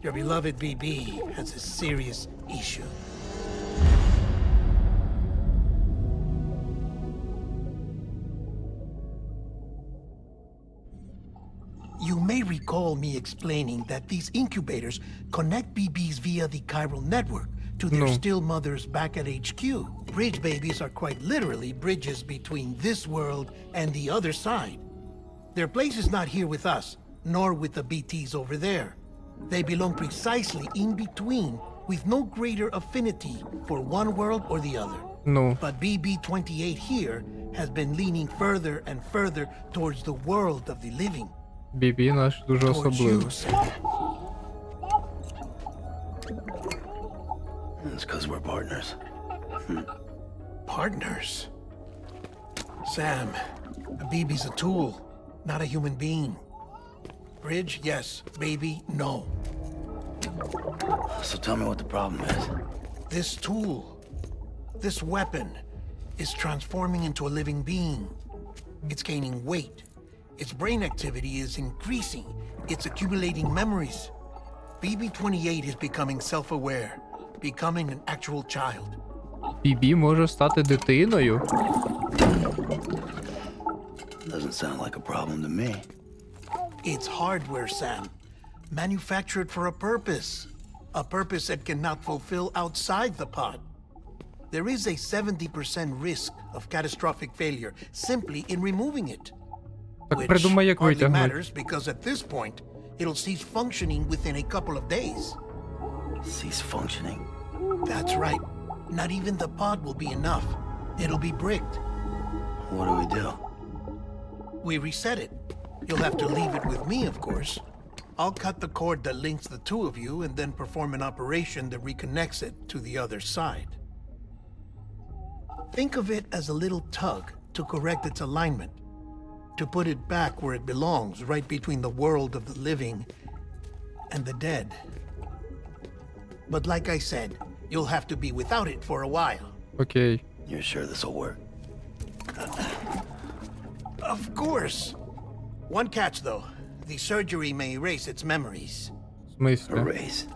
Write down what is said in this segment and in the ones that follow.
Your beloved BB has a serious issue. You may recall me explaining that these incubators connect BBs via the chiral network to their No. still mothers back at HQ. Bridge babies are quite literally bridges between this world and the other side. Their place is not here with us, nor with the BTs over there. They belong precisely in between, with no greater affinity for one world or the other. Ну, But BB 28 here has been leaning further and further towards the world of the living. Бібі наш дуже Towards особливий. you, Sam. It's because we're partners. Partners. Sam, a BB's a tool, not a human being. Bridge, yes. Baby, no. So tell me what the problem is. This tool, this weapon, is transforming into a living being. It's gaining weight. Its brain activity is increasing. It's accumulating memories. BB 28 is becoming self aware, becoming an actual child. Бібі може стати дитиною. Doesn't sound like a problem to me. It's hardware, Sam. Manufactured for a purpose. A purpose that cannot fulfill outside the pod. There is a 70% risk of catastrophic failure simply in removing it. Так Which придумай, як hardly витягнути. matters because at this point, it'll cease functioning within a couple of days. Cease functioning. That's right. Not even the pod will be enough. It'll be bricked. What do we do? We reset it. You'll have to leave it with me, of course. I'll cut the cord that links the two of you and then perform an operation that reconnects it to the other side. Think of it as a little tug to correct its alignment, to put it back where it belongs, right between the world of the living and the dead. But like I said, you'll have to be without it for a while. Okay. You're sure this'll work? of course. One catch, though. The surgery may erase its memories. В смислі? Erase.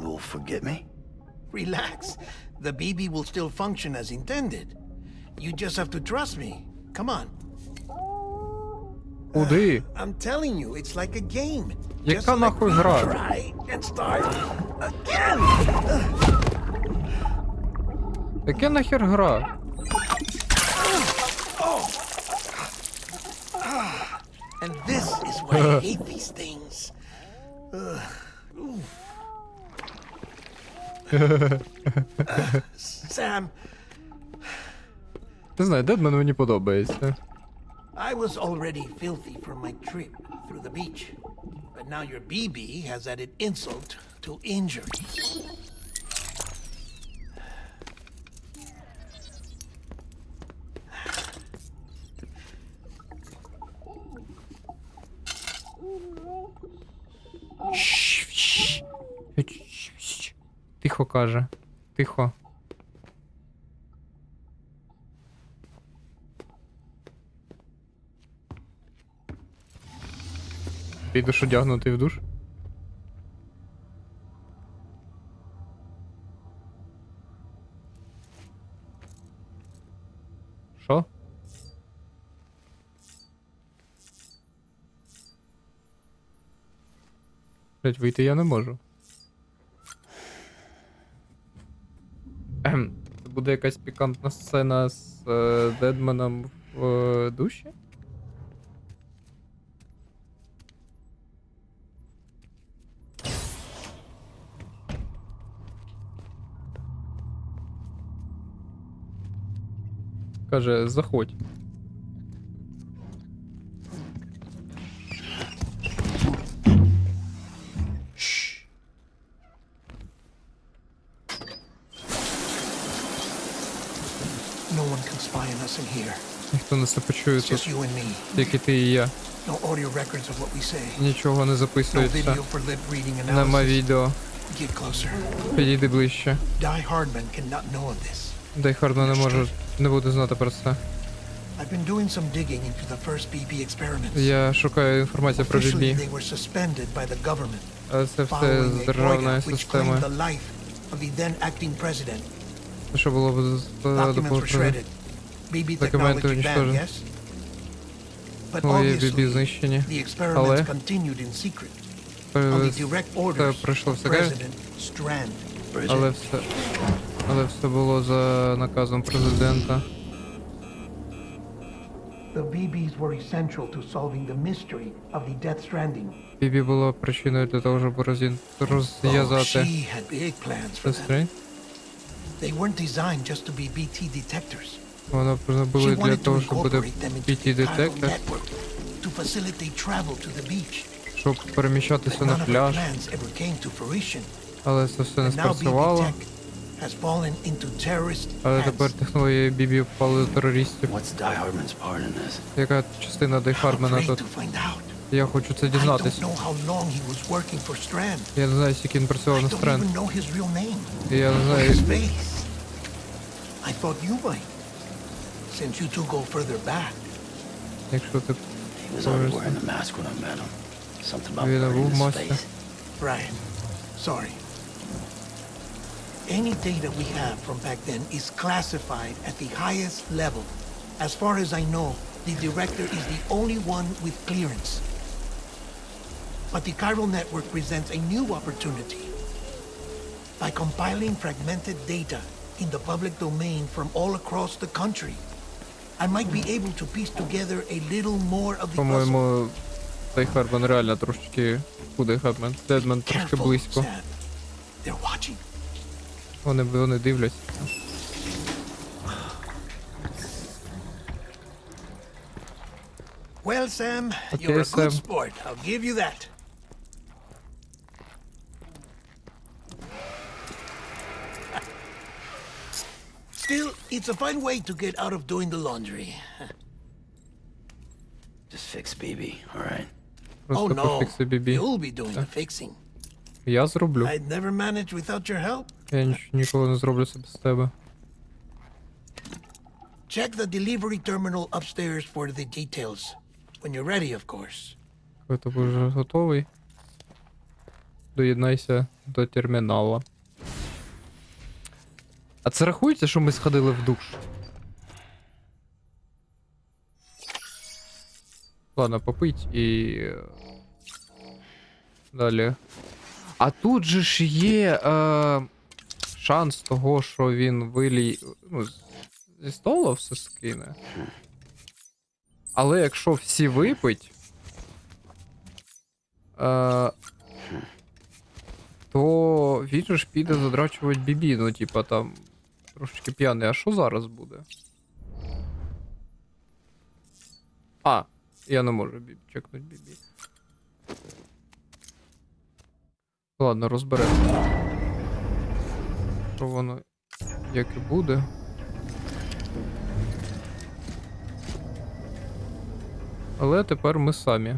Will forget me? Relax. The BB will still function as intended. You just have to trust me. Come on. Куди? I'm telling you, it's like a game. Яка Just let нахуй me гра? try and start again. Яке нахер гра? And this is why I hate these things. Ugh. Oof. Uh, Sam, Не знаю, Дедмен мені подобається. I was already filthy from my trip through the beach. But now your BB has added insult to injury. Тихо каже. Тихо. Підеш одягнутий в душ? Що? Блять, вийти я не можу. Ем, Це буде якась пікантна сцена з е, Дедманом в е, душі? Каже, заходь. Ніхто нас не почує тут, тільки ти і я. Нічого не записується. Нема відео. Підійди ближче. Дай Хардна не може не буде знати про це. I've been doing some digging into the first BB experiments. Я шукаю інформацію про Officially, Бібі. they were suspended by the government. Але це все з державної системи. що було б з- з- BB Документи technology banned, уничтожені. yes? But Ну і BB obviously, знищені. the experiments Але continued in secret. е, On the direct orders пройшло of все таке. President Strand. Bridget, Але все. Але все було за наказом президента. The BBs were essential to solving the mystery of the Death Stranding. Бібі було причиною для того, щоб розін- Oh, розв'язати she had big plans for them. сестри. They weren't designed just to be BT detectors. Вона були для того, щоб буде pt детектор, щоб переміщатися на пляж, але це все не спрацювало. Але тепер технології Бібі впали до терористів. Яка частина I'm Дейхармена afraid тут? Я хочу це дізнатися. Я не знаю, скільки він працював на Стренд. я не знаю, since you two go further back. He was already wearing the mask when I met him. Something about burning his face. Sorry. Any data we have from back then is classified at the highest level. As far as I know, the Director is the only one with clearance. But the chiral network presents a new opportunity. By compiling fragmented data in the public domain from all across the country, I might be able to piece together a little more of the puzzle. По-моєму, Дейхармен реально трошечки худий Хардмен. Дедмен трошки Careful, близько. Sam. They're watching. Вони, вони дивляться. Well, Sam, Okay, you're a Sam. good sport. I'll give you that. Still, it's a fun way to get out of doing the laundry. Just fix BB, all right? oh Просто no, пофікси Бібі. you'll be doing the fixing. Я зроблю. I'd never manage without your help. Я ніч- ніколи не зроблю це без тебе. Check the delivery terminal upstairs for the details. When you're ready, of course. Коли ти будеш вже готовий, доєднайся до термінала. А це рахується, що ми сходили в душ? Ладно, попить і. е, Далі. А тут же ж є е, шанс того, що він вилій. Ну, зі стола все скине. Але якщо всі випить. Е, то він же ж піде задрачувати бібі, ну типа там трошечки п'яний, а що зараз буде? А, я не можу бібі, чекнути бібі. Ладно, розберемо. Що воно як і буде. Але тепер ми самі.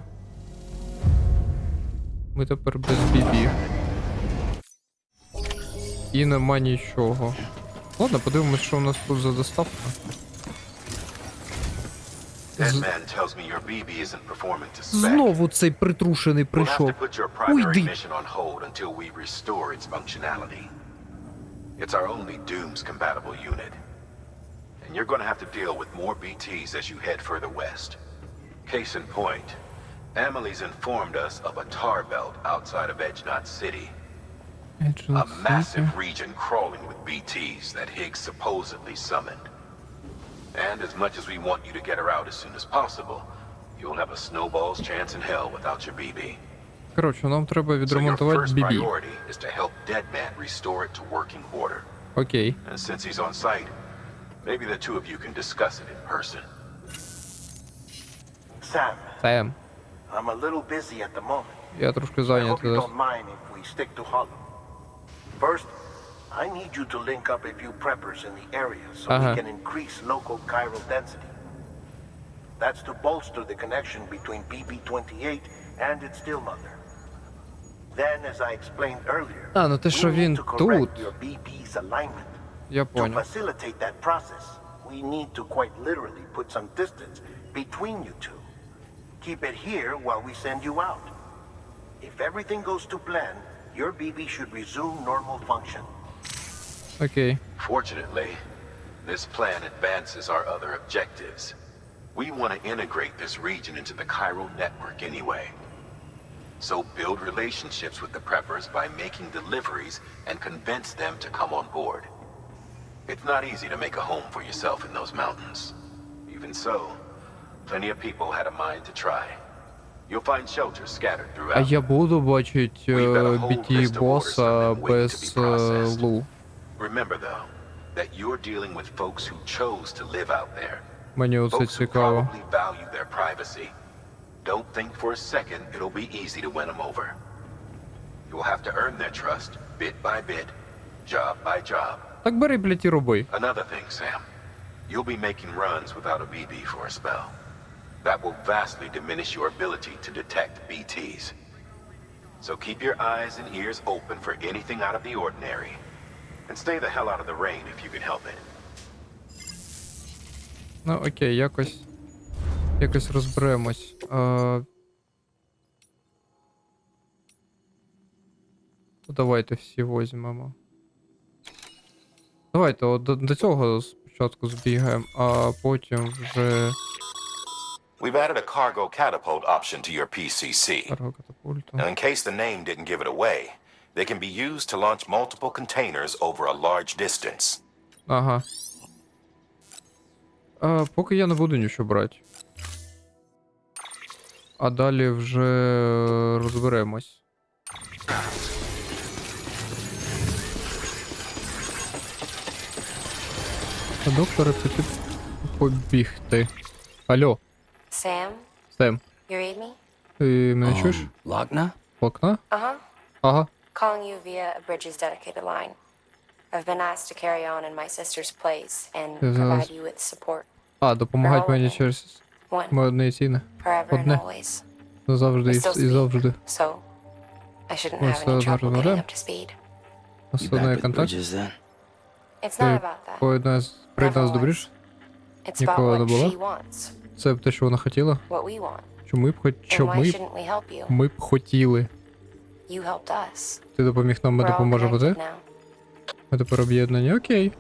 Ми тепер без бібі. І нема нічого. Ладно, подивимось, що у нас тут за доставка. That З- man tells me your BB isn't performing to spec. Знову цей притрушений We'll have прийшов. to put your primary Уйди. mission on hold until we restore its functionality. It's our only Dooms compatible unit. And you're gonna have to deal with more BTs as you head further west. Case in point, Emily's informed us of a tar belt outside of Edge Knot City. A massive region crawling with BTs that Higgs supposedly summoned. And as much as we want you to get her out as soon as possible, you'll have a snowball's chance in hell without your BB. Коротше, нам треба So your відремонтувати first бібі. priority is to help Deadman restore it to working order. Окей. And since he's on site, maybe the two of you can discuss it in person. Sam, Сем. I'm a little busy at the moment. Я трошки I hope зайнятий. you зараз. don't mind if we stick to Hollow. First, I need you to link up a few preppers in the area so Uh-huh. we can increase local chiral density. That's to bolster the connection between BB-28 and its still mother. Then, as I explained earlier, А, ну те, we що need він to correct тут. your BB's alignment. Я To понял. facilitate that process, we need to quite literally put some distance between you two. Keep it here while we send you out. If everything goes to plan, your BB should resume normal function. Okay. Fortunately, this plan advances our other objectives. We want to integrate this region into the chiral network anyway. So build relationships with the preppers by making deliveries and convince them to come on board. It's not easy to make a home for yourself in those mountains. Even so, plenty of people had a mind to try. А throughout. я буду бачить BT боса без е, лу. Remember, though, that you're dealing with folks who chose to live out there. Мені оце Folks who цікаво. probably value their privacy. Don't think for a second it'll be easy to win them over. You'll have to earn their trust, bit by bit, job by job. Так бери, блядь, і роби. Another thing, Sam. You'll be making runs without a BB for a spell. That will vastly diminish your ability to detect BTs. So keep your eyes and ears open for anything out of the ordinary. And stay the hell out of the rain if you can help it. Ну, окей, якось. Якось розберемось. А... Давайте всі візьмемо. Давайте от до, до цього спочатку збігаємо, а потім вже We've added a cargo catapult option to your PCC. Now, in case the name didn't give it away, they can be used to launch multiple containers over a large distance. Ага. А, поки я не буду нічого брати. А далі вже розберемось. А доктора піти побігти. Алло, Sam, Сем, you read me? ти мене чуєш? Um, Lochna? Окна? Uh huh. Ага. Calling you via a Bridges dedicated line. I've been asked to carry on in my sister's place and Yes, I provide was- you with support. А, допомагати мені через One, моє одне ціни. forever and Одне. always. Завжди і, We still і speak. завжди. So, I shouldn't Well, have so any trouble that- getting that- up to speed. У нас You back одне with контакт. Bridges then? It's Ти not about that. поєднає з приєднає з Never добріш? It's about ніколи не what було? she wants, Це те, що вона хотіла? Що ми б хоч що ми б ми б хотіли. Ти допоміг нам, ми допоможемо ти? Ми тепер об'єднані, окей.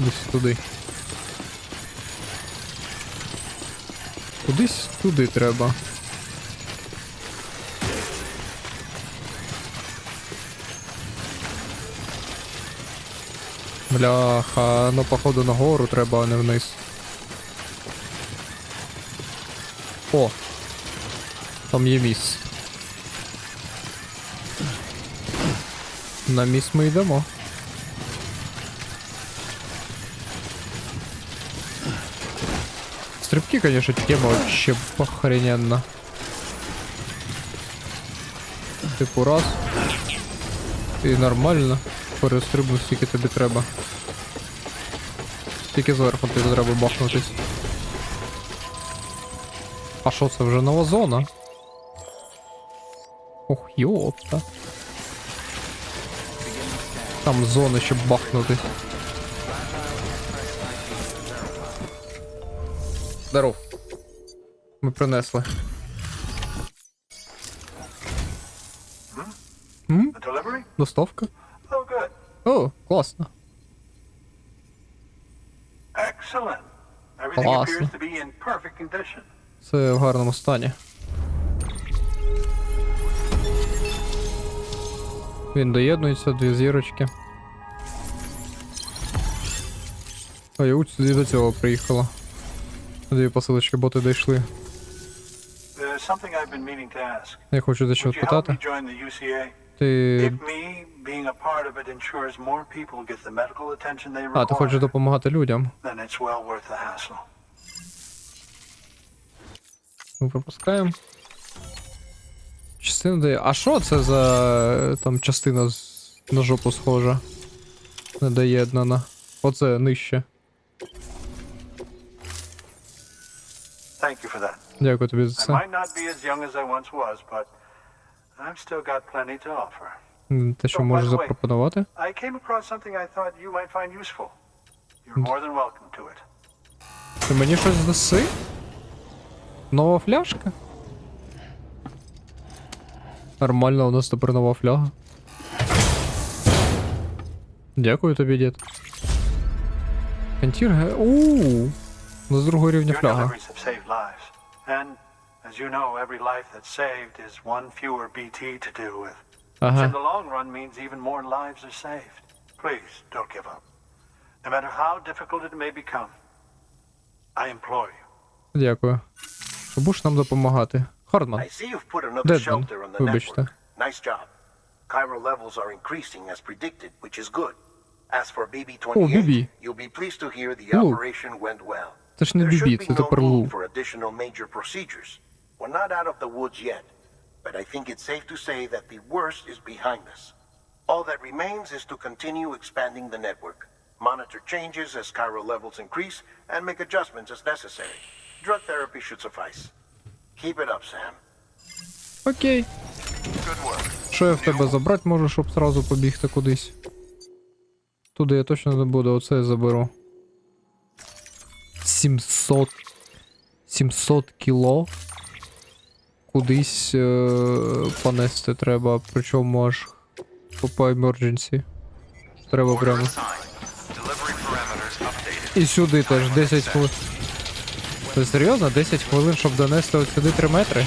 Десь туди. Кудись туди треба. Бляха, ну походу нагору треба, а не вниз. О! Там є міс. На міс ми йдемо. Стрибки, конечно, тема вообще охрененна. Типу раз. І нормально. Перестрибну скільки тобі треба. Тільки зверху тобі треба бахнутись. А що це вже нова зона? Ох, йопта. Там зони, щоб бахнути. Здоров. Ми принесли. М? Доставка? In perfect condition. Це в гарному стані. Він доєднується, дві зірочки. А я сюди до цього приїхала. Дві посилочки боти дійшли. Я хочу дещо Would you help спитати. me join the UCA? Ти. If me being a part of it ensures more people get the medical attention they А, ти хочеш допомагати людям. Ми пропускаємо. Частина дає. А що це за там частина з... на жопу схожа? Недоєднана. Оце нижче. Thank you for that. Дякую тобі за I це. might not be as young as I once was, but I've still got plenty to offer. Те, що Oh, можу запропонувати. I came across something I thought you might find useful. You're more than welcome to it. Ти мені щось даси? Нова фляжка? Нормально, у нас тепер нова фляга. Дякую тобі, дід. Кантірге. Ууу. Ну, з другого рівня фляга. deliveries have saved lives. And, as you know, every life that's saved is one fewer BT to deal with. Which in Ага. the long run means even more lives are saved. Please, don't give up. No matter how difficult it may become, I implore you. Дякую. Що будеш нам допомагати? Хардман. I see you've put another Deadman, shelter on the вибачте. network. Nice job. Chiral levels are increasing as predicted, which is good. As for BB-28, О, BB. you'll be pleased to hear the Лу. operation went well. Це ж не There BB, should це be no тепер need Лу. We're not out of the woods yet, but I think it's safe to say that the worst is behind us. All that remains is to continue expanding the network, monitor changes as chiral levels increase, and make adjustments as necessary. Drug therapy should suffice. Keep it up, Sam. Окей. Що я в тебе забрати можу, щоб зразу побігти кудись? Туди я точно не буду, оце я заберу. 700. 700 кіло. Кудись е- понести треба, причому аж по, emergency. Треба прямо. І сюди теж 10 хвилин. Ти серйозно? 10 хвилин, щоб донести от сюди 3 метри?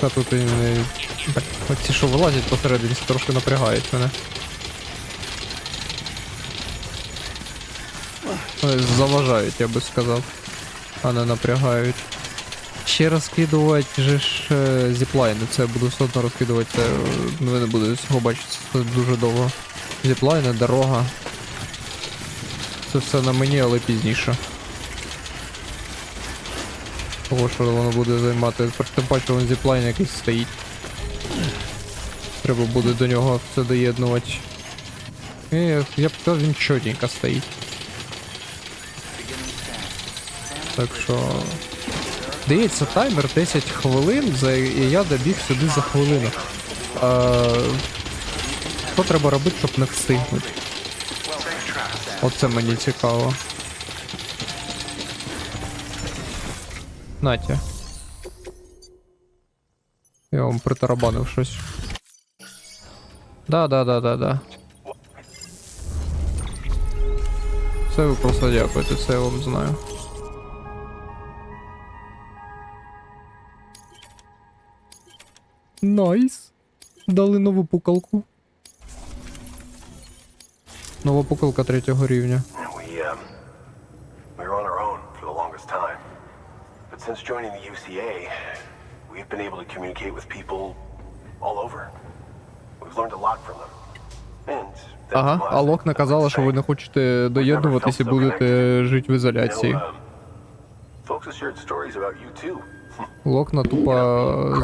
Та тут і оці, що вилазять посередині, це трошки напрягають мене. Заважають, я би сказав. А не напрягають. Ще розкидувати же ж е, зіплайни. Це я буду все одно розкидувати. Це, е, ну, ви не будете цього бачити, це дуже довго. Зіплайни, дорога. Це все на мені, але пізніше. Того, що воно буде займати. Тим паче вон зіплайн якийсь стоїть. Треба буде до нього все доєднувати. Е, я б сказав, він чотенько стоїть. Так що. Дається таймер 10 хвилин, і я добіг сюди за хвилину. А... Що треба робити, щоб не встигнути? Оце мені цікаво. Натя. Я вам притарабанив щось. Да, да, да, да, да. Це ви просто дякуєте, це я вам знаю. Найс. Дали нову пукалку. Нова пукалка третього рівня. Um, since joining the UCA, we've been able to communicate with people all over. We've learned a lot from them. And Ага, а Локна казала, що ви не хочете доєднуватись і будете жити в ізоляції. You know, um, folks have shared stories about you too. Локна тупо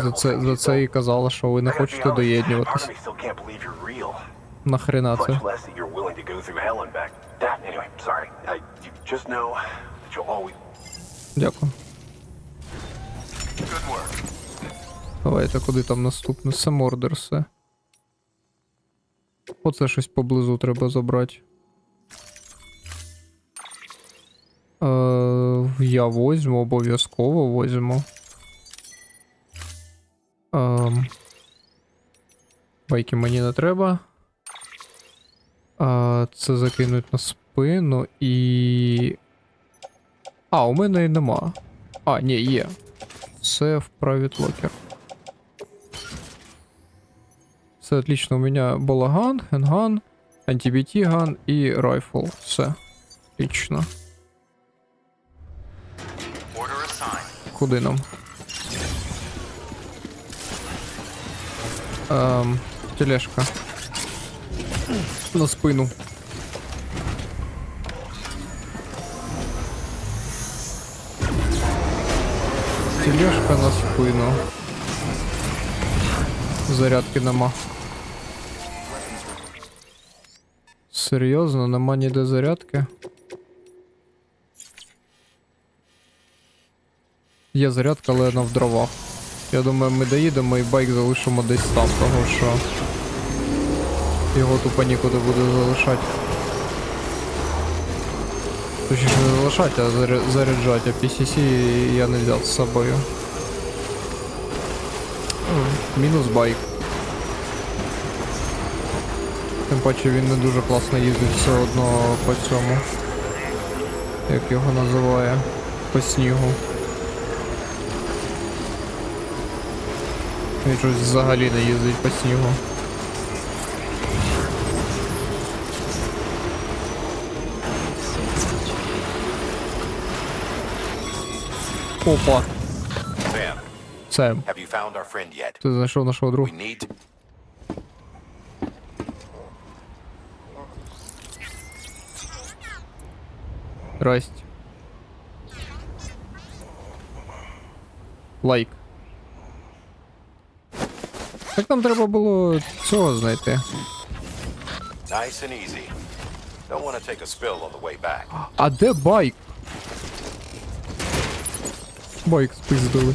за це, за це і казала, що ви не хочете real. Нахрена це? Дякую. Давайте, куди там наступне? Семордерсе. Оце щось поблизу треба забрати. Е, я возьму, обов'язково возьму. Ем, байки мені не треба. Е, це закинуть на спину і. А, у мене і нема. А, ні, є. Це в Private Locker. Все отлично. У меня балаган, хенган, антибіті ган і райфл. Все. Отлично. Куди нам? Ем, тележка. На спину. Тележка на спину. Зарядки нема. Серйозно, нема ніде зарядки. Є зарядка, але вона в дровах. Я думаю, ми доїдемо і байк залишимо десь там, того що його тупо нікуди буде залишати. Точніше не залишати, а заря- заряджати, а PCC я не взяв з собою. Мінус байк. Тим паче він не дуже класно їздить все одно по цьому. Як його називає? По снігу. Він щось взагалі не їздить по снігу. Опа, Sam, Сем, have you found our friend yet? ти знайшов нашого друга? We need. Здрасте. Лайк. Так нам треба було цього знайти. Nice and easy. Don't want to take a spill on the way back. А де байк? Байк спиздили.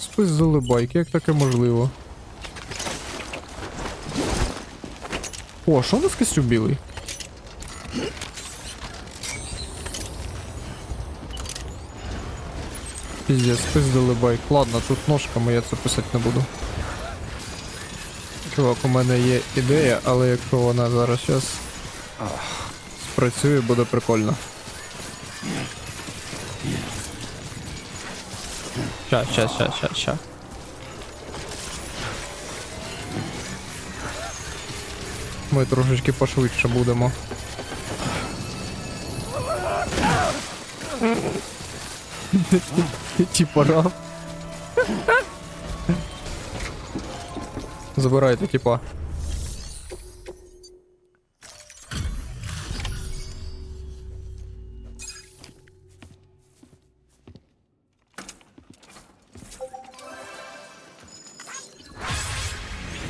Спиздили байк, як таке можливо? О, що у нас костюм білий? Піздець, спиздили байк. Ладно, тут ножками я це писати не буду. Чувак, у мене є ідея, але якщо вона зараз щас спрацює, буде прикольно. Ща, ща, ща, ща, ща. Ми трошечки пошвидше будемо. Типа раб. Забирайте, типа.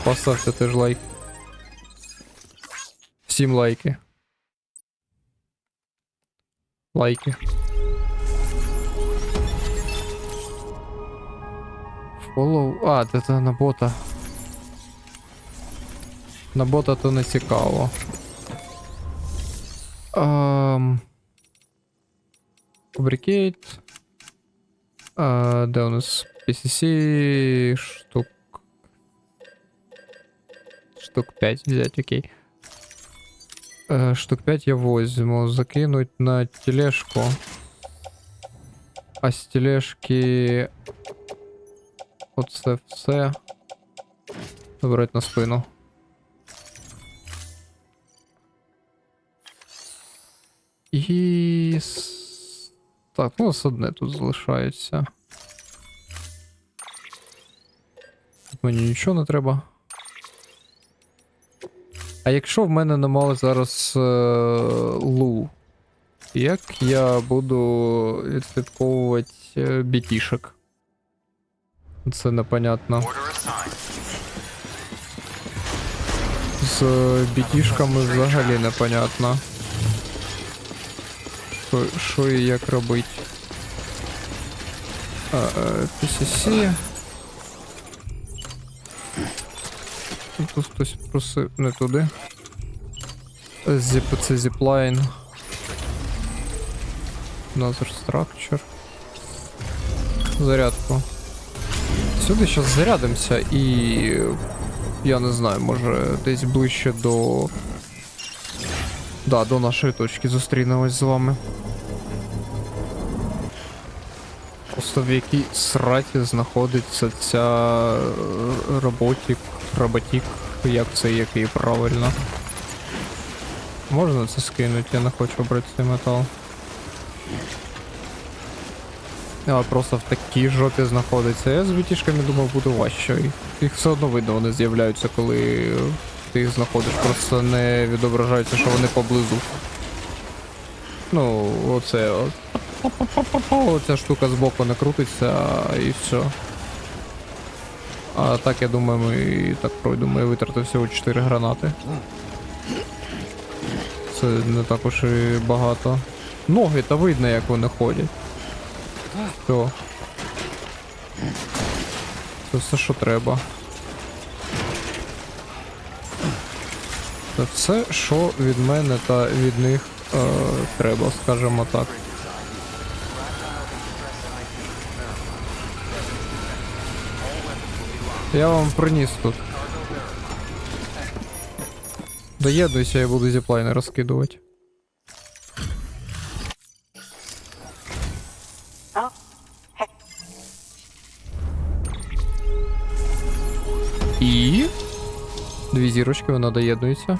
Поставте теж лайк. Всім лайки. Лайки. Follow. А, це, це на бота. На бота то не цікаво. Ем... Fabricate. А, де у нас PCC штук. Штук 5 взять, окей. Е, штук 5 я возьму. Закинуть на тележку. А з тележки. Оце все. Забрати на спину. І. Так, ну нас одне тут залишається. Тут Мені нічого не треба. А якщо в мене немає зараз е, лу, як я буду відслідковувати е, бітішек? Це непонятно. З бітішками взагалі непонятно. Що, і як робити. Е, PCC. Тут хтось просив не туди. Зіп, це зіплайн. Назер Structure. Зарядку. Сюди зараз зарядимося і. Я не знаю, може десь ближче до. Да, до нашої точки зустрінемось з вами. Просто в якій сраті знаходиться ця е, роботік, роботік, як це який правильно. Можна це скинути, я не хочу брати цей метал. А просто в такій жопі знаходиться. Я з бітішками думав буде важче. Їх- все одно видно, вони з'являються, коли ти їх знаходиш. Просто не відображається, що вони поблизу. Ну, оце от. Оця штука збоку не крутиться і все. А так я думаю, ми і так пройдемо. Я витратив всього 4 гранати. Це не також і багато. Ноги та видно, як вони ходять. Все. Це все, що треба. Це все, що від мене та від них е, треба, скажімо так. Я вам приніс тут. Доєднуйся, я буду зіплайни розкидувати. Зірочки, вона доєднується.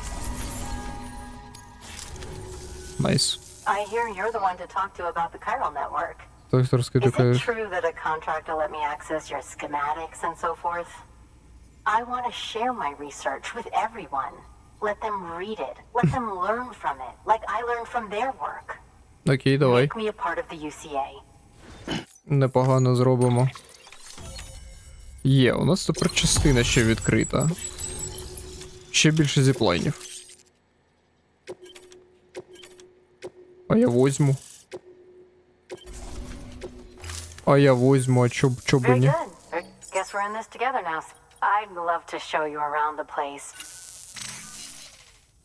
Найс. I hear you're the one to talk to about the chiral network. Хтось Is it true that a contractor let me access your schematics and so forth? I want to share my research with everyone. Let them read it. Let them learn from it, like I learned from their work. Окей, давай. Make me a part of the UCA. Непогано зробимо. Є, у нас тепер частина ще відкрита. Ще більше зіплайнів. А я возьму. А я возьму, а чо, б- чо би Very ні? Guess we're in this together now. I'd love to show you around the place.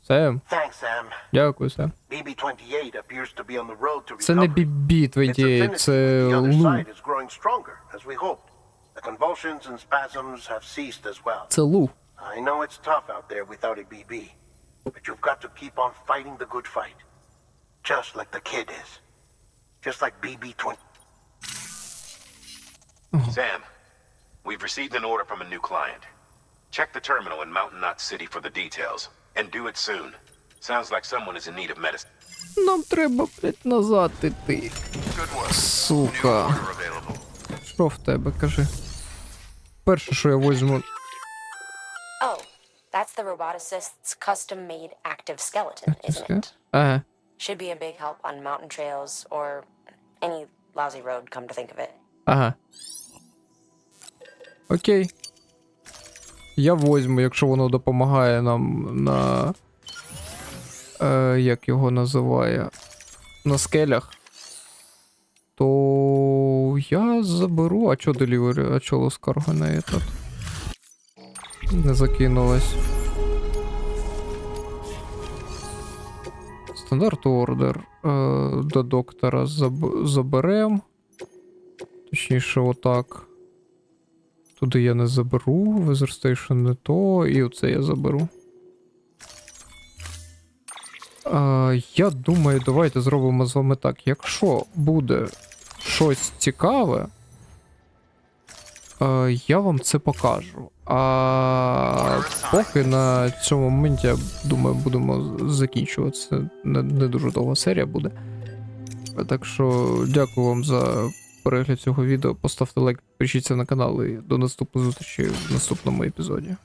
Сем, Thanks, Sam. дякую, Сем. BB-28 appears to be on the road to Це не BB-28, це with the other Лу. side is growing stronger, as we hoped. The convulsions and spasms have ceased as well. Це Лу. I know it's tough out there without a BB, but you've got to keep on fighting the good fight. Just like the kid is. Just like BB-20. Sam, we've received an order from a new client. Check the terminal in Mountain Knot City for the details, and do it soon. Sounds like someone is in need of medicine. Нам треба, блять, назад іти. Сука. Що в тебе, кажи? Перше, що я возьму. Oh, the roboticist's custom made active skeleton, isn't it? Ага. Should be a big help on mountain trails or any lousy road, come to think of it. Ага. Окей. Я возьму, якщо воно допомагає нам на. Е, як його називає? На скелях. То я заберу. А чо делівері? А чо лоскарга на этот? Не закинулась. Стандарт ордер. Е, до доктора заб... заберем. Точніше, отак. Туди я не заберу, Station не то, і оце я заберу. А, я думаю, давайте зробимо з вами так. Якщо буде щось цікаве, а, я вам це покажу. А поки на цьому моменті, я думаю, будемо закінчувати. Це не, не дуже довга серія буде. Так що дякую вам за перегляд цього відео. Поставте лайк, підпишіться на канал і до наступної зустрічі в наступному епізоді.